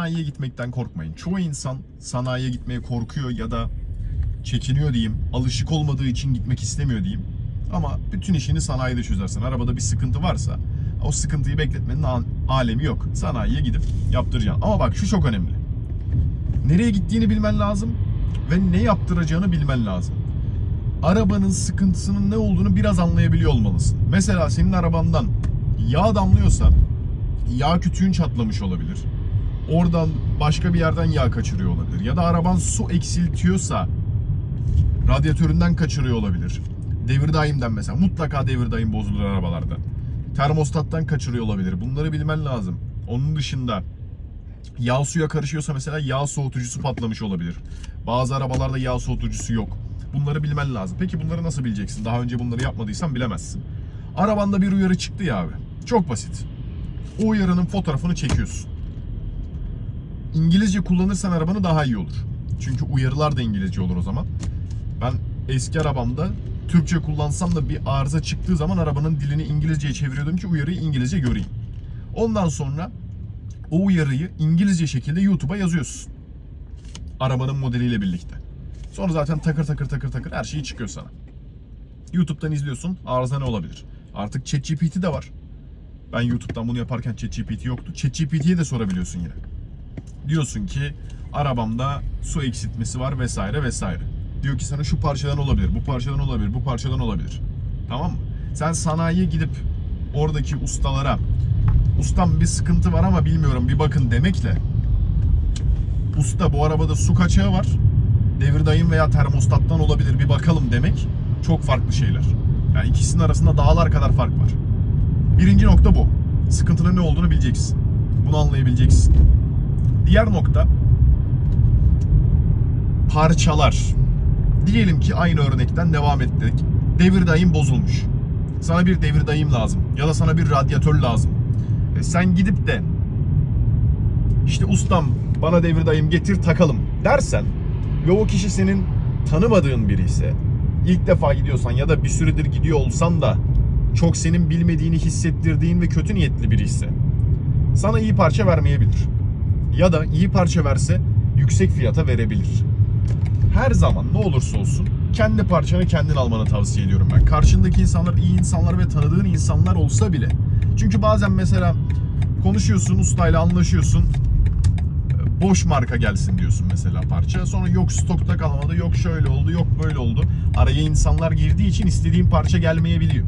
sanayiye gitmekten korkmayın. Çoğu insan sanayiye gitmeye korkuyor ya da çekiniyor diyeyim. Alışık olmadığı için gitmek istemiyor diyeyim. Ama bütün işini sanayide çözersin. Arabada bir sıkıntı varsa o sıkıntıyı bekletmenin alemi yok. Sanayiye gidip yaptıracaksın. Ama bak şu çok önemli. Nereye gittiğini bilmen lazım ve ne yaptıracağını bilmen lazım. Arabanın sıkıntısının ne olduğunu biraz anlayabiliyor olmalısın. Mesela senin arabandan yağ damlıyorsa yağ kütüğün çatlamış olabilir. Oradan başka bir yerden yağ kaçırıyor olabilir. Ya da araban su eksiltiyorsa radyatöründen kaçırıyor olabilir. Devir daimden mesela mutlaka devir daim bozulur arabalarda. Termostattan kaçırıyor olabilir. Bunları bilmen lazım. Onun dışında yağ suya karışıyorsa mesela yağ soğutucusu patlamış olabilir. Bazı arabalarda yağ soğutucusu yok. Bunları bilmen lazım. Peki bunları nasıl bileceksin? Daha önce bunları yapmadıysan bilemezsin. Arabanda bir uyarı çıktı ya abi. Çok basit. O uyarının fotoğrafını çekiyorsun. İngilizce kullanırsan arabanı daha iyi olur. Çünkü uyarılar da İngilizce olur o zaman. Ben eski arabamda Türkçe kullansam da bir arıza çıktığı zaman arabanın dilini İngilizceye çeviriyordum ki uyarıyı İngilizce göreyim. Ondan sonra o uyarıyı İngilizce şekilde YouTube'a yazıyorsun. Arabanın modeliyle birlikte. Sonra zaten takır takır takır takır her şeyi çıkıyor sana. YouTube'dan izliyorsun. Arıza ne olabilir? Artık ChatGPT de var. Ben YouTube'dan bunu yaparken ChatGPT yoktu. ChatGPT'ye de sorabiliyorsun yine. Diyorsun ki arabamda su eksiltmesi var vesaire vesaire. Diyor ki sana şu parçadan olabilir, bu parçadan olabilir, bu parçadan olabilir. Tamam mı? Sen sanayiye gidip oradaki ustalara ustam bir sıkıntı var ama bilmiyorum bir bakın demekle usta bu arabada su kaçağı var. Devir dayım veya termostattan olabilir bir bakalım demek çok farklı şeyler. Yani ikisinin arasında dağlar kadar fark var. Birinci nokta bu. Sıkıntının ne olduğunu bileceksin. Bunu anlayabileceksin. Diğer nokta parçalar. Diyelim ki aynı örnekten devam ettik. Devir dayım bozulmuş. Sana bir devir dayım lazım ya da sana bir radyatör lazım. E sen gidip de işte ustam bana devir dayım getir takalım dersen ve o kişi senin tanımadığın biri ise ilk defa gidiyorsan ya da bir süredir gidiyor olsan da çok senin bilmediğini hissettirdiğin ve kötü niyetli biri ise sana iyi parça vermeyebilir. Ya da iyi parça verse yüksek fiyata verebilir. Her zaman ne olursa olsun kendi parçanı kendin almanı tavsiye ediyorum ben. Karşındaki insanlar iyi insanlar ve tanıdığın insanlar olsa bile. Çünkü bazen mesela konuşuyorsun ustayla anlaşıyorsun boş marka gelsin diyorsun mesela parça. Sonra yok stokta kalmadı, yok şöyle oldu, yok böyle oldu. Araya insanlar girdiği için istediğin parça gelmeyebiliyor.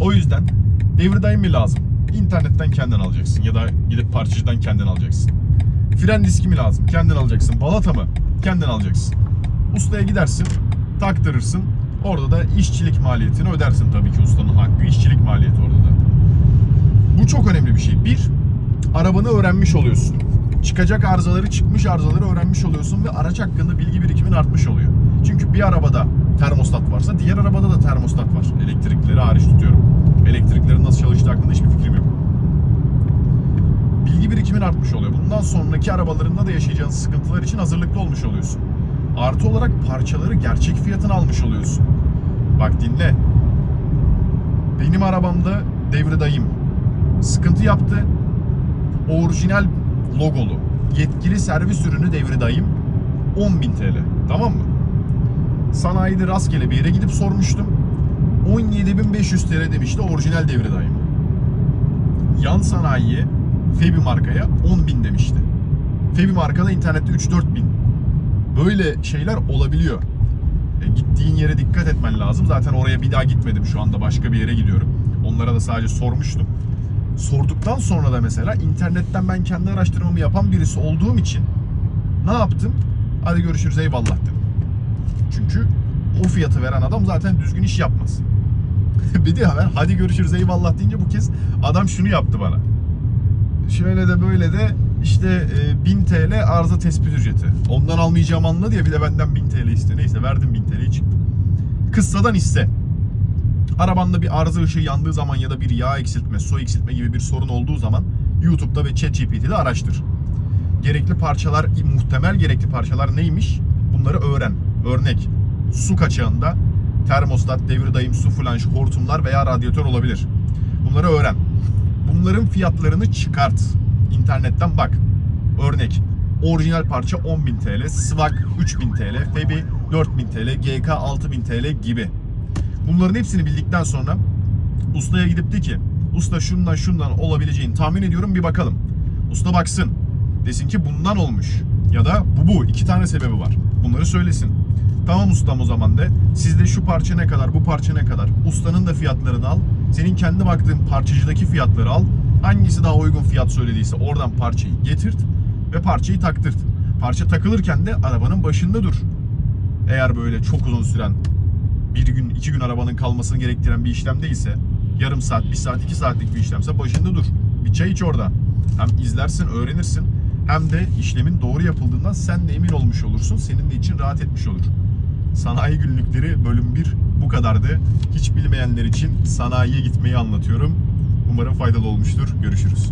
O yüzden devir daim mi lazım? İnternetten kendin alacaksın ya da gidip parçacıdan kendin alacaksın. Fren diski mi lazım? Kendin alacaksın. Balata mı? Kendin alacaksın. Ustaya gidersin, taktırırsın. Orada da işçilik maliyetini ödersin tabii ki ustanın hakkı. işçilik maliyeti orada da. Bu çok önemli bir şey. Bir, arabanı öğrenmiş oluyorsun. Çıkacak arızaları, çıkmış arızaları öğrenmiş oluyorsun ve araç hakkında bilgi birikimin artmış oluyor. Çünkü bir arabada termostat varsa diğer arabada da termostat var. Elektrikleri hariç tutuyorum. Elektriklerin nasıl çalıştığı hakkında hiçbir fikrim yok. Bilgi birikimin artmış oluyor. Bundan sonraki arabalarında da yaşayacağın sıkıntılar için hazırlıklı olmuş oluyorsun. Artı olarak parçaları gerçek fiyatına almış oluyorsun. Bak dinle. Benim arabamda devre dayım sıkıntı yaptı. Orijinal logolu yetkili servis ürünü devri dayım 10.000 TL. Tamam mı? Sanayide rastgele bir yere gidip sormuştum. 17.500 TL demişti orijinal devri dayım. Yan sanayiye Febi markaya 10.000 demişti. Febi markada internette 3-4 bin. Böyle şeyler olabiliyor. E, gittiğin yere dikkat etmen lazım. Zaten oraya bir daha gitmedim şu anda başka bir yere gidiyorum. Onlara da sadece sormuştum sorduktan sonra da mesela internetten ben kendi araştırmamı yapan birisi olduğum için ne yaptım? Hadi görüşürüz eyvallah dedim. Çünkü o fiyatı veren adam zaten düzgün iş yapmaz. bir de hemen hadi görüşürüz eyvallah deyince bu kez adam şunu yaptı bana. Şöyle de böyle de işte e, 1000 TL arıza tespit ücreti. Ondan almayacağım anladı ya bir de benden 1000 TL iste. Neyse verdim 1000 TL'yi çıktım. Kıssadan iste arabanda bir arıza ışığı yandığı zaman ya da bir yağ eksiltme, su eksiltme gibi bir sorun olduğu zaman YouTube'da ve ChatGPT'de araştır. Gerekli parçalar, muhtemel gerekli parçalar neymiş? Bunları öğren. Örnek, su kaçağında termostat, devir dayım, su flanş, hortumlar veya radyatör olabilir. Bunları öğren. Bunların fiyatlarını çıkart. İnternetten bak. Örnek orijinal parça 10.000 TL, Swag 3.000 TL, Febi 4.000 TL, GK 6.000 TL gibi. Bunların hepsini bildikten sonra ustaya gidip de ki usta şundan şundan olabileceğini tahmin ediyorum bir bakalım. Usta baksın. Desin ki bundan olmuş. Ya da bu bu. iki tane sebebi var. Bunları söylesin. Tamam ustam o zaman de. Sizde şu parça ne kadar, bu parça ne kadar. Ustanın da fiyatlarını al. Senin kendi baktığın parçacıdaki fiyatları al. Hangisi daha uygun fiyat söylediyse oradan parçayı getirt ve parçayı taktırt. Parça takılırken de arabanın başında dur. Eğer böyle çok uzun süren bir gün, iki gün arabanın kalmasını gerektiren bir işlem değilse, yarım saat, bir saat, iki saatlik bir işlemse başında dur. Bir çay iç orada. Hem izlersin, öğrenirsin. Hem de işlemin doğru yapıldığından sen de emin olmuş olursun. Senin de için rahat etmiş olur. Sanayi günlükleri bölüm 1 bu kadardı. Hiç bilmeyenler için sanayiye gitmeyi anlatıyorum. Umarım faydalı olmuştur. Görüşürüz.